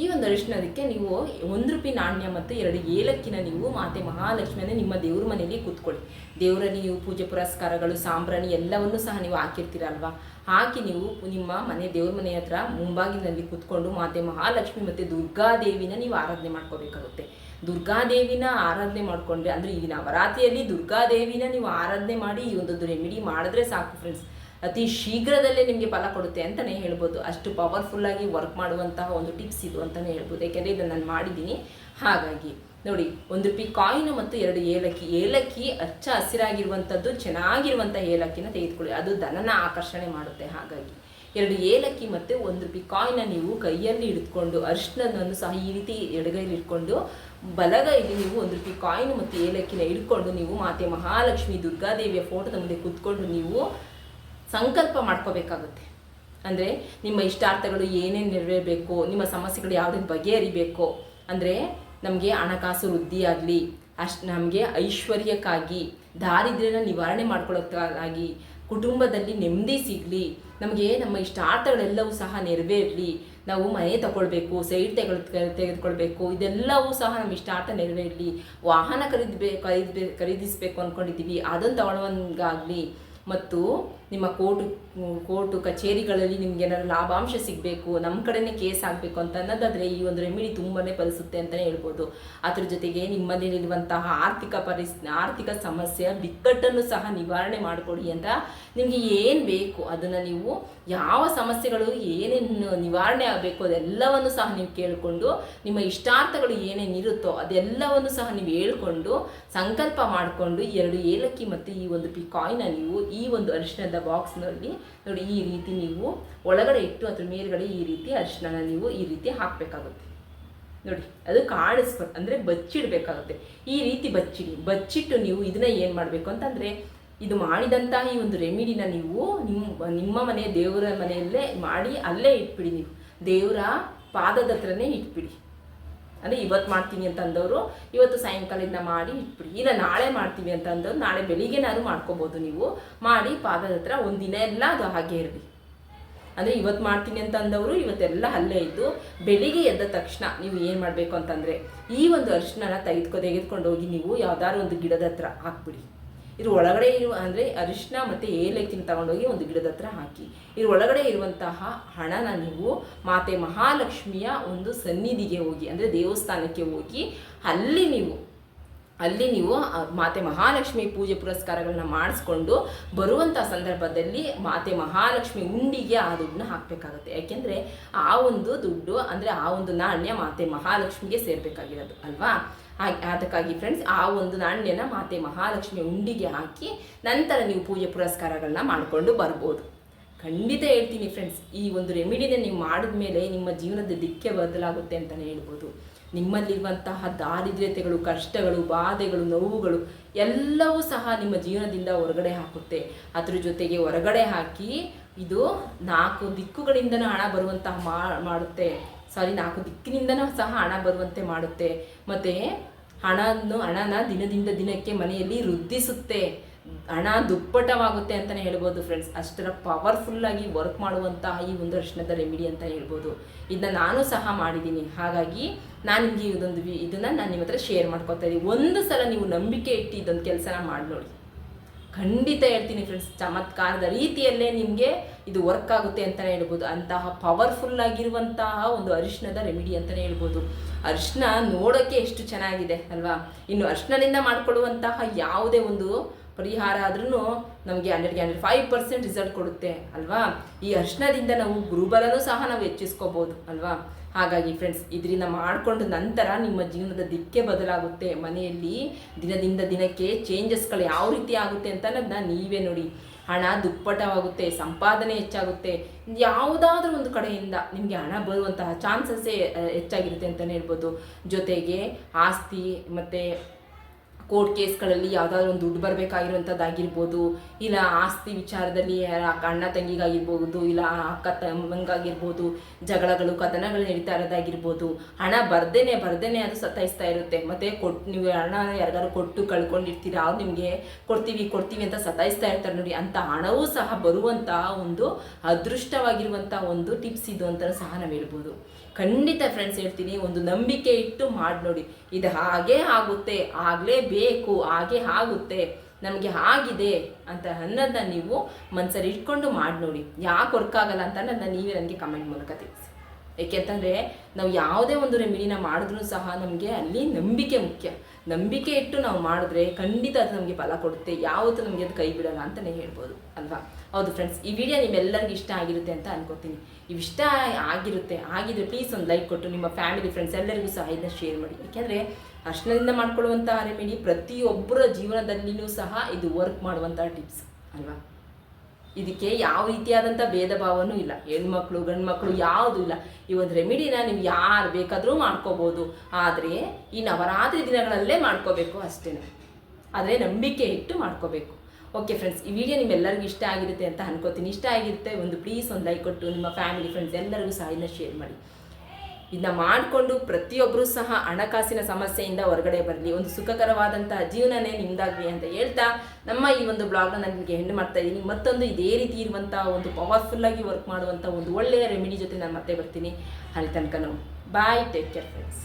ಈ ಒಂದು ಅರಿಶಿನದಕ್ಕೆ ನೀವು ಒಂದು ರೂಪಾಯಿ ನಾಣ್ಯ ಮತ್ತು ಎರಡು ಏಲಕ್ಕಿನ ನೀವು ಮಾತೆ ಮಹಾಲಕ್ಷ್ಮಿಯನ್ನು ನಿಮ್ಮ ದೇವ್ರ ಮನೆಯಲ್ಲಿ ಕೂತ್ಕೊಳ್ಳಿ. ದೇವರಲ್ಲಿ ನೀವು ಪೂಜೆ ಪುರಸ್ಕಾರಗಳು, ಸಾಂಬ್ರಾಣಿ ಎಲ್ಲವನ್ನೂ ಸಹ ನೀವು ಹಾಕಿರ್ತೀರಲ್ವಾ ಹಾಕಿ ನೀವು ನಿಮ್ಮ ಮನೆ ದೇವ್ರ ಮನೆ ಹತ್ರ ಮುಂಬಾಗಿಲಿನಲ್ಲಿ ಕೂತ್ಕೊಂಡು ಮಾತೆ ಮಹಾಲಕ್ಷ್ಮಿ ಮತ್ತು ದುರ್ಗಾದೇವಿನ ನೀವು ಆರಾಧನೆ ಮಾಡ್ಕೋಬೇಕಾಗುತ್ತೆ. ದುರ್ಗಾದೇವಿನ ಆರಾಧನೆ ಮಾಡಿಕೊಂಡ್ರೆ ಅಂದರೆ ಈ ನವರಾತ್ರಿಯಲ್ಲಿ ದುರ್ಗಾದೇವಿನ ನೀವು ಆರಾಧನೆ ಮಾಡಿ ಈ ಒಂದು ರೆಮಿಡಿ ಮಾಡಿದ್ರೆ ಸಾಕು ಫ್ರೆಂಡ್ಸ್ ಅತಿ ಶೀಘ್ರದಲ್ಲೇ ನಿಮಗೆ ಫಲ ಕೊಡುತ್ತೆ ಅಂತಲೇ ಹೇಳ್ಬೋದು. ಅಷ್ಟು ಪವರ್ಫುಲ್ಲಾಗಿ ವರ್ಕ್ ಮಾಡುವಂತಹ ಒಂದು ಟಿಪ್ಸ್ ಇದು ಅಂತಲೇ ಹೇಳ್ಬೋದು. ಯಾಕೆಂದರೆ ಇದನ್ನು ನಾನು ಮಾಡಿದ್ದೀನಿ. ಹಾಗಾಗಿ ನೋಡಿ, ಒಂದು ರೂಪಾಯಿ ಕಾಯಿನ್ ಮತ್ತು ಎರಡು ಏಲಕ್ಕಿ. ಏಲಕ್ಕಿ ಹಚ್ಚ ಹಸಿರಾಗಿರುವಂಥದ್ದು ಚೆನ್ನಾಗಿರುವಂಥ ಏಲಕ್ಕಿನ ತೆಗೆದುಕೊಳ್ಳಿ. ಅದು ಧನನ ಆಕರ್ಷಣೆ ಮಾಡುತ್ತೆ. ಹಾಗಾಗಿ ಎರಡು ಏಲಕ್ಕಿ ಮತ್ತು ಒಂದು ರೂಪಾಯಿ ಕಾಯಿನ ನೀವು ಕೈಯಲ್ಲಿ ಹಿಡಿದುಕೊಂಡು ಅರ್ಶನನ್ನು ಸಹ ಈ ರೀತಿ ಎಡಗೈಲಿ ಇಟ್ಕೊಂಡು ಬಲಗೈಲಿ ನೀವು ಒಂದು ರೂಪಾಯಿ ಕಾಯಿನ್ ಮತ್ತು ಏಲಕ್ಕಿನ ಹಿಡ್ಕೊಂಡು, ನೀವು ಮಾತೆ ಮಹಾಲಕ್ಷ್ಮಿ ದುರ್ಗಾದೇವಿಯ ಫೋಟೋದ ಮುಂದೆ ಕೂತ್ಕೊಂಡು ನೀವು ಸಂಕಲ್ಪ ಮಾಡ್ಕೋಬೇಕಾಗುತ್ತೆ. ಅಂದರೆ ನಿಮ್ಮ ಇಷ್ಟಾರ್ಥಗಳು ಏನೇನು ನೆರವೇರಬೇಕು, ನಿಮ್ಮ ಸಮಸ್ಯೆಗಳು ಯಾವುದೇನು ಬಗೆಹರಿಬೇಕು, ಅಂದರೆ ನಮಗೆ ಹಣಕಾಸು ವೃದ್ಧಿಯಾಗಲಿ ಅಷ್ಟು ನಮಗೆ ಐಶ್ವರ್ಯಕ್ಕಾಗಿ, ದಾರಿದ್ರ್ಯನ ನಿವಾರಣೆ ಮಾಡ್ಕೊಳ್ಳೋಕ್ಕಾಗಿ, ಕುಟುಂಬದಲ್ಲಿ ನೆಮ್ಮದಿ ಸಿಗಲಿ, ನಮಗೆ ನಮ್ಮ ಇಷ್ಟಾರ್ಥಗಳೆಲ್ಲವೂ ಸಹ ನೆರವೇರಲಿ, ನಾವು ಮನೆ ತಗೊಳ್ಬೇಕು, ಸೈಡ್ ತೆಗೆದು ತೆಗೆದುಕೊಳ್ಬೇಕು, ಇದೆಲ್ಲವೂ ಸಹ ನಮ್ಮ ಇಷ್ಟಾರ್ಥ ನೆರವೇರಲಿ, ವಾಹನ ಖರೀದಿಬೇಕು ಖರೀದ್ಬೇ, ಖರೀದಿಸಬೇಕು ಅಂದ್ಕೊಂಡಿದ್ದೀವಿ ಅದನ್ನು ತಗೊಳ್ಳೋಂಗಾಗಲಿ ಮತ್ತು ನಿಮ್ಮ ಕೋರ್ಟು ಕೋರ್ಟು ಕಚೇರಿಗಳಲ್ಲಿ ನಿಮ್ಗೆ ಏನಾದ್ರು ಲಾಭಾಂಶ ಸಿಗಬೇಕು ನಮ್ಮ ಕಡೆನೇ ಕೇಸ್ ಆಗಬೇಕು ಅಂತ ಅನ್ನೋದಾದರೆ ಈ ಒಂದು ರೆಮಿಡಿ ತುಂಬಾ ಫಲಿಸುತ್ತೆ ಅಂತಲೇ ಹೇಳ್ಬೋದು. ಅದ್ರ ಜೊತೆಗೆ ನಿಮ್ಮಲ್ಲಿರುವಂತಹ ಆರ್ಥಿಕ ಪರಿಸ್, ಆರ್ಥಿಕ ಸಮಸ್ಯೆ, ಬಿಕ್ಕಟ್ಟನ್ನು ಸಹ ನಿವಾರಣೆ ಮಾಡಿಕೊಡಿ ಅಂತ ನಿಮಗೆ ಏನು ಬೇಕು ಅದನ್ನು ನೀವು ಯಾವ ಸಮಸ್ಯೆಗಳು ಏನೇನು ನಿವಾರಣೆ ಆಗಬೇಕು ಅದೆಲ್ಲವನ್ನು ಸಹ ನೀವು ಕೇಳಿಕೊಂಡು, ನಿಮ್ಮ ಇಷ್ಟಾರ್ಥಗಳು ಏನೇನಿರುತ್ತೋ ಅದೆಲ್ಲವನ್ನು ಸಹ ನೀವು ಹೇಳ್ಕೊಂಡು, ಸಂಕಲ್ಪ ಮಾಡಿಕೊಂಡು ಎರಡು ಏಲಕ್ಕಿ ಮತ್ತು ಈ ಒಂದು ಪಿ ಕಾಯಿನ ನೀವು ಈ ಒಂದು ಅರಿಶಿಣದ ಬಾಕ್ಸ್ನಲ್ಲಿ ನೋಡಿ ಈ ರೀತಿ ನೀವು ಒಳಗಡೆ ಇಟ್ಟು ಅದ್ರ ಮೇಲುಗಡೆ ಈ ರೀತಿ ಅರಿಶಿನ ನೀವು ಈ ರೀತಿ ಹಾಕಬೇಕಾಗುತ್ತೆ. ನೋಡಿ, ಅದು ಕಾಡಿಸ್ಬೇಕು ಅಂದರೆ ಬಚ್ಚಿಡಬೇಕಾಗುತ್ತೆ. ಈ ರೀತಿ ಬಚ್ಚಿಡಿ, ಬಚ್ಚಿಟ್ಟು ನೀವು ಇದನ್ನ ಏನು ಮಾಡಬೇಕು ಅಂತಂದರೆ ಇದು ಮಾಡಿದಂತಹ ಈ ಒಂದು ರೆಮಿಡಿನ ನೀವು ನಿಮ್ಮ ನಿಮ್ಮ ಮನೆ ದೇವರ ಮನೆಯಲ್ಲೇ ಮಾಡಿ ಅಲ್ಲೇ ಇಟ್ಬಿಡಿ ನೀವು. ದೇವರ ಪಾದದ ಹತ್ರನೇ ಇಟ್ಬಿಡಿ. ಅಂದರೆ ಇವತ್ತು ಮಾಡ್ತೀನಿ ಅಂತ ಅಂದವರು ಇವತ್ತು ಸಾಯಂಕಾಲದಿಂದ ಮಾಡಿ ಇಟ್ಬಿಡಿ. ಇಲ್ಲ, ನಾಳೆ ಮಾಡ್ತೀವಿ ಅಂತ ಅಂದವ್ರು ನಾಳೆ ಬೆಳಿಗ್ಗೆನಾದ್ರು ಮಾಡ್ಕೋಬೋದು ನೀವು. ಮಾಡಿ ಪಾದದ ಹತ್ರ ಒಂದಿನ ದಿನ ಎಲ್ಲ ಅದು ಹಾಗೆ ಇರಲಿ. ಅಂದರೆ ಇವತ್ತು ಮಾಡ್ತೀನಿ ಅಂತ ಅಂದವರು ಇವತ್ತೆಲ್ಲ ಅಲ್ಲೇ ಇದ್ದು ಬೆಳಿಗ್ಗೆ ಎದ್ದ ತಕ್ಷಣ ನೀವು ಏನು ಮಾಡಬೇಕು ಅಂತಂದರೆ, ಈ ಒಂದು ಅರಿಶಿನ ತೆಗೆದುಕೊ, ತೆಗೆದುಕೊಂಡು ಹೋಗಿ ನೀವು ಯಾವ್ದಾದ್ರು ಒಂದು ಗಿಡದ ಹತ್ರ ಹಾಕ್ಬಿಡಿ. ಇದ್ರ ಒಳಗಡೆ ಇರುವ ಅಂದರೆ ಅರಿಶಿನ ಮತ್ತು ಏಲಕ್ಕಿನ ತಗೊಂಡೋಗಿ ಒಂದು ಗಿಡದ ಹತ್ರ ಹಾಕಿ. ಇದ್ರ ಒಳಗಡೆ ಇರುವಂತಹ ಹಣನ ನೀವು ಮಾತೆ ಮಹಾಲಕ್ಷ್ಮಿಯ ಒಂದು ಸನ್ನಿಧಿಗೆ ಹೋಗಿ, ಅಂದರೆ ದೇವಸ್ಥಾನಕ್ಕೆ ಹೋಗಿ, ಅಲ್ಲಿ ನೀವು ಅಲ್ಲಿ ನೀವು ಮಾತೆ ಮಹಾಲಕ್ಷ್ಮಿ ಪೂಜೆ ಪುರಸ್ಕಾರಗಳನ್ನ ಮಾಡಿಸ್ಕೊಂಡು ಬರುವಂಥ ಸಂದರ್ಭದಲ್ಲಿ ಮಾತೆ ಮಹಾಲಕ್ಷ್ಮಿ ಉಂಡಿಗೆ ಆ ದುಡ್ಡನ್ನ ಹಾಕಬೇಕಾಗುತ್ತೆ. ಯಾಕೆಂದರೆ ಆ ಒಂದು ದುಡ್ಡು, ಅಂದರೆ ಆ ಒಂದು ನಾಣ್ಯ ಮಾತೆ ಮಹಾಲಕ್ಷ್ಮಿಗೆ ಸೇರ್ಬೇಕಾಗಿರೋದು, ಅಲ್ವಾ? ಅದಕ್ಕಾಗಿ ಫ್ರೆಂಡ್ಸ್ ಆ ಒಂದು ನಾಣ್ಯನ ಮಾತೆ ಮಹಾಲಕ್ಷ್ಮಿ ಉಂಡಿಗೆ ಹಾಕಿ ನಂತರ ನೀವು ಪೂಜೆ ಪುರಸ್ಕಾರಗಳನ್ನ ಮಾಡಿಕೊಂಡು ಬರ್ಬೋದು. ಖಂಡಿತ ಹೇಳ್ತೀನಿ ಫ್ರೆಂಡ್ಸ್ ಈ ಒಂದು ರೆಮಿಡಿನ ನೀವು ಮಾಡಿದ ಮೇಲೆ ನಿಮ್ಮ ಜೀವನದ ದಿಕ್ಕೆ ಬದಲಾಗುತ್ತೆ ಅಂತಲೇ ಹೇಳ್ಬೋದು. ನಿಮ್ಮಲ್ಲಿರುವಂತಹ ದಾರಿದ್ರ್ಯತೆಗಳು, ಕಷ್ಟಗಳು, ಬಾಧೆಗಳು, ನೋವುಗಳು ಎಲ್ಲವೂ ಸಹ ನಿಮ್ಮ ಜೀವನದಿಂದ ಹೊರಗಡೆ ಹಾಕುತ್ತೆ. ಅದ್ರ ಜೊತೆಗೆ ಹೊರಗಡೆ ಹಾಕಿ ಇದು ನಾಲ್ಕು ದಿಕ್ಕುಗಳಿಂದನೂ ಹಣ ಬರುವಂತಹ ಮಾಡುತ್ತೆ. ಸಾರಿ ನಾಲ್ಕು ದಿಕ್ಕಿನಿಂದನೂ ಸಹ ಹಣ ಬರುವಂತೆ ಮಾಡುತ್ತೆ. ಮತ್ತು ಹಣವನ್ನು ಹಣನ ದಿನದಿಂದ ದಿನಕ್ಕೆ ಮನೆಯಲ್ಲಿ ವೃದ್ಧಿಸುತ್ತೆ. ಹಣ ದುಪ್ಪಟವಾಗುತ್ತೆ ಅಂತಲೇ ಹೇಳ್ಬೋದು ಫ್ರೆಂಡ್ಸ್ ಅಷ್ಟರ ಪವರ್ಫುಲ್ಲಾಗಿ ವರ್ಕ್ ಮಾಡುವಂತಹ ಈ ಒಂದು ಅರಿಶಿಣದ ರೆಮಿಡಿ ಅಂತ ಹೇಳ್ಬೋದು. ಇದನ್ನ ನಾನು ಸಹ ಮಾಡಿದ್ದೀನಿ. ಹಾಗಾಗಿ ನಾನು ನಿಮಗೆ ಇದೊಂದು ಇದನ್ನು ನಾನು ನಿಮ್ಮ ಹತ್ರ ಶೇರ್ ಮಾಡ್ಕೊತಾ ಇದ್ದೀನಿ. ಒಂದು ಸಲ ನೀವು ನಂಬಿಕೆ ಇಟ್ಟು ಇದೊಂದು ಕೆಲಸನ ಮಾಡಿ ನೋಡಿ ಖಂಡಿತ ಹೇಳ್ತೀನಿ ಫ್ರೆಂಡ್ಸ್ ಚಮತ್ಕಾರದ ರೀತಿಯಲ್ಲೇ ನಿಮಗೆ ಇದು ವರ್ಕ್ ಆಗುತ್ತೆ ಅಂತಲೇ ಹೇಳ್ಬೋದು. ಅಂತಹ ಪವರ್ಫುಲ್ ಆಗಿರುವಂತಹ ಒಂದು ಅರಿಶಿನದ ರೆಮಿಡಿ ಅಂತಲೇ ಹೇಳ್ಬೋದು. ಅರಿಶಿನ ನೋಡೋಕ್ಕೆ ಎಷ್ಟು ಚೆನ್ನಾಗಿದೆ ಅಲ್ವಾ? ಇನ್ನು ಅರಿಶಿಣದಿಂದ ಮಾಡಿಕೊಳ್ಳುವಂತಹ ಯಾವುದೇ ಒಂದು ಪರಿಹಾರ ಆದ್ರೂ ನಮಗೆ ಹಂಡ್ರೆಡ್ಗೆ ಹಂಡ್ರೆಡ್ ಫೈವ್ ಪರ್ಸೆಂಟ್ ರಿಸಲ್ಟ್ ಕೊಡುತ್ತೆ ಅಲ್ವಾ? ಈ ಅರಿಶಿನದಿಂದ ನಾವು ಗುರುಬಲನೂ ಸಹ ನಾವು ಹೆಚ್ಚಿಸ್ಕೋಬೋದು ಅಲ್ವಾ? ಹಾಗಾಗಿ ಫ್ರೆಂಡ್ಸ್ ಇದರಿಂದ ಮಾಡಿಕೊಂಡ ನಂತರ ನಿಮ್ಮ ಜೀವನದ ದಿಕ್ಕೆ ಬದಲಾಗುತ್ತೆ. ಮನೆಯಲ್ಲಿ ದಿನದಿಂದ ದಿನಕ್ಕೆ ಚೇಂಜಸ್ಗಳು ಯಾವ ರೀತಿ ಆಗುತ್ತೆ ಅಂತ ಅನ್ನೋದನ್ನ ನೀವೇ ನೋಡಿ. ಹಣ ದುಪ್ಪಟವಾಗುತ್ತೆ ಸಂಪಾದನೆ ಹೆಚ್ಚಾಗುತ್ತೆ. ಯಾವುದಾದ್ರೂ ಒಂದು ಕಡೆಯಿಂದ ನಿಮಗೆ ಹಣ ಬರುವಂತಹ ಚಾನ್ಸಸ್ಸೇ ಹೆಚ್ಚಾಗಿರುತ್ತೆ ಅಂತಲೇ ಹೇಳ್ಬೋದು. ಜೊತೆಗೆ ಆಸ್ತಿ ಮತ್ತು ಕೋರ್ಟ್ ಕೇಸ್ಗಳಲ್ಲಿ ಯಾವುದಾದ್ರು ಒಂದು ದುಡ್ಡು ಬರಬೇಕಾಗಿರುವಂಥದ್ದಾಗಿರ್ಬೋದು, ಇಲ್ಲ ಆಸ್ತಿ ವಿಚಾರದಲ್ಲಿ ಅಣ್ಣ ತಂಗಿಗಾಗಿರ್ಬೋದು, ಇಲ್ಲ ಅಕ್ಕ ತಮ್ಮಂಗಾಗಿರ್ಬೋದು, ಜಗಳಗಳು, ಕದನಗಳು ನಡೀತಾ ಇರೋದಾಗಿರ್ಬೋದು, ಹಣ ಬರ್ದೇನೆ ಬರ್ದೇನೆ ಅದು ಸತಾಯಿಸ್ತಾ ಇರುತ್ತೆ. ಮತ್ತೆ ಕೊಟ್ಟು ನೀವು ಹಣ ಯಾರಿಗಾರು ಕೊಟ್ಟು ಕಳ್ಕೊಂಡಿರ್ತೀರಾ, ಅವ್ರು ನಿಮಗೆ ಕೊಡ್ತೀವಿ ಕೊಡ್ತೀವಿ ಅಂತ ಸತಾಯಿಸ್ತಾ ಇರ್ತಾರೆ ನೋಡಿ. ಅಂತ ಹಣವೂ ಸಹ ಬರುವಂತಹ ಒಂದು ಅದೃಷ್ಟವಾಗಿರುವಂಥ ಒಂದು ಟಿಪ್ಸ್ ಇದು ಅಂತ ಸಹ ನಾವು ಹೇಳ್ಬೋದು. ಖಂಡಿತ ಫ್ರೆಂಡ್ಸ್ ಹೇಳ್ತೀನಿ, ಒಂದು ನಂಬಿಕೆ ಇಟ್ಟು ಮಾಡಿ ನೋಡಿ. ಇದು ಹಾಗೆ ಆಗುತ್ತೆ ಆಗಲೇಬೇಕು ಹಾಗೆ ಆಗುತ್ತೆ, ನಮಗೆ ಆಗಿದೆ ಅಂತ ಅನ್ನೋದನ್ನ ನೀವು ಮನಸ್ಸಲ್ಲಿ ಇಟ್ಕೊಂಡು ಮಾಡಿ ನೋಡಿ. ಯಾಕೆ ವರ್ಕ್ ಆಗಲ್ಲ ಅಂತ ನನ್ನ ನೀವೇ ನನಗೆ ಕಮೆಂಟ್ ಮೂಲಕ ತಿಳಿಸಿ. ಏಕೆಂತಂದರೆ ನಾವು ಯಾವುದೇ ಒಂದು ರೆಮಿಡಿನ ಮಾಡಿದ್ರೂ ಸಹ ನಮಗೆ ಅಲ್ಲಿ ನಂಬಿಕೆ ಮುಖ್ಯ. ನಂಬಿಕೆ ಇಟ್ಟು ನಾವು ಮಾಡಿದ್ರೆ ಖಂಡಿತ ಅದು ನಮಗೆ ಫಲ ಕೊಡುತ್ತೆ. ಯಾವತ್ತೂ ನಮಗೆ ಅದು ಕೈ ಬಿಡಲ್ಲ ಅಂತಲೇ ಹೇಳ್ಬೋದು, ಅಲ್ವಾ? ಹೌದು ಫ್ರೆಂಡ್ಸ್ ಈ ವಿಡಿಯೋ ನಿಮ್ಮೆಲ್ಲರಿಗೂ ಇಷ್ಟ ಆಗಿರುತ್ತೆ ಅಂತ ಅನ್ಕೋತೀನಿ. ಇವಿಷ್ಟ ಆಗಿರುತ್ತೆ, ಆಗಿದ್ರೆ ಪ್ಲೀಸ್ ಒಂದು ಲೈಕ್ ಕೊಟ್ಟು ನಿಮ್ಮ ಫ್ಯಾಮಿಲಿ ಫ್ರೆಂಡ್ಸ್ ಎಲ್ಲರಿಗೂ ಸಹ ಇದನ್ನ ಶೇರ್ ಮಾಡಿ. ಯಾಕೆಂದರೆ ಅರ್ಶನದಿಂದ ಮಾಡ್ಕೊಳ್ಳುವಂಥ ರೆಮಿಡಿ ಪ್ರತಿಯೊಬ್ಬರ ಜೀವನದಲ್ಲಿಯೂ ಸಹ ಇದು ವರ್ಕ್ ಮಾಡುವಂಥ ಟಿಪ್ಸ್ ಅಲ್ವಾ? ಇದಕ್ಕೆ ಯಾವ ರೀತಿಯಾದಂಥ ಭೇದ ಭಾವನೂ ಇಲ್ಲ. ಹೆಣ್ಮಕ್ಳು ಗಂಡು ಮಕ್ಕಳು ಯಾವುದೂ ಇಲ್ಲ. ಈ ಒಂದು ರೆಮಿಡಿನ ನೀವು ಯಾರು ಬೇಕಾದರೂ ಮಾಡ್ಕೋಬೋದು. ಆದರೆ ಈ ನವರಾತ್ರಿ ದಿನಗಳಲ್ಲೇ ಮಾಡ್ಕೋಬೇಕು ಅಷ್ಟೇ ಆದರೆ ನಂಬಿಕೆ ಇಟ್ಟು ಮಾಡ್ಕೋಬೇಕು. ಓಕೆ ಫ್ರೆಂಡ್ಸ್ ಈ ವಿಡಿಯೋ ನಿಮ್ಮೆಲ್ಲರಿಗೂ ಇಷ್ಟ ಆಗಿರುತ್ತೆ ಅಂತ ಅನ್ಕೋತೀನಿ. ಇಷ್ಟ ಆಗಿರುತ್ತೆ, ಒಂದು ಪ್ಲೀಸ್ ಒಂದು ಲೈಕ್ ಕೊಟ್ಟು ನಿಮ್ಮ ಫ್ಯಾಮಿಲಿ ಫ್ರೆಂಡ್ಸ್ ಎಲ್ಲರಿಗೂ ಸಹ ಶೇರ್ ಮಾಡಿ. ಇದನ್ನ ಮಾಡಿಕೊಂಡು ಪ್ರತಿಯೊಬ್ಬರೂ ಸಹ ಹಣಕಾಸಿನ ಸಮಸ್ಯೆಯಿಂದ ಹೊರಗಡೆ ಬರಲಿ. ಒಂದು ಸುಖಕರವಾದಂತಹ ಜೀವನನೇ ನಿಮ್ದಾಗ್ಲಿ ಅಂತ ಹೇಳ್ತಾ ನಮ್ಮ ಈ ಒಂದು ಬ್ಲಾಗ್ನ ನಾನು ನಿಮಗೆ ಹೆಣ್ಣು ಮಾಡ್ತಾ ಇದ್ದೀನಿ. ಮತ್ತೊಂದು ಇದೇ ರೀತಿ ಇರುವಂತಹ ಒಂದು ಪವರ್ಫುಲ್ಲಾಗಿ ವರ್ಕ್ ಮಾಡುವಂಥ ಒಂದು ಒಳ್ಳೆಯ ರೆಮಿಡಿ ಜೊತೆ ನಾನು ಮತ್ತೆ ಬರ್ತೀನಿ. ಅಲ್ಲಿ ತನಕ ಬಾಯ್ ಟೇಕ್ ಕೇರ್ ಫ್ರೆಂಡ್ಸ್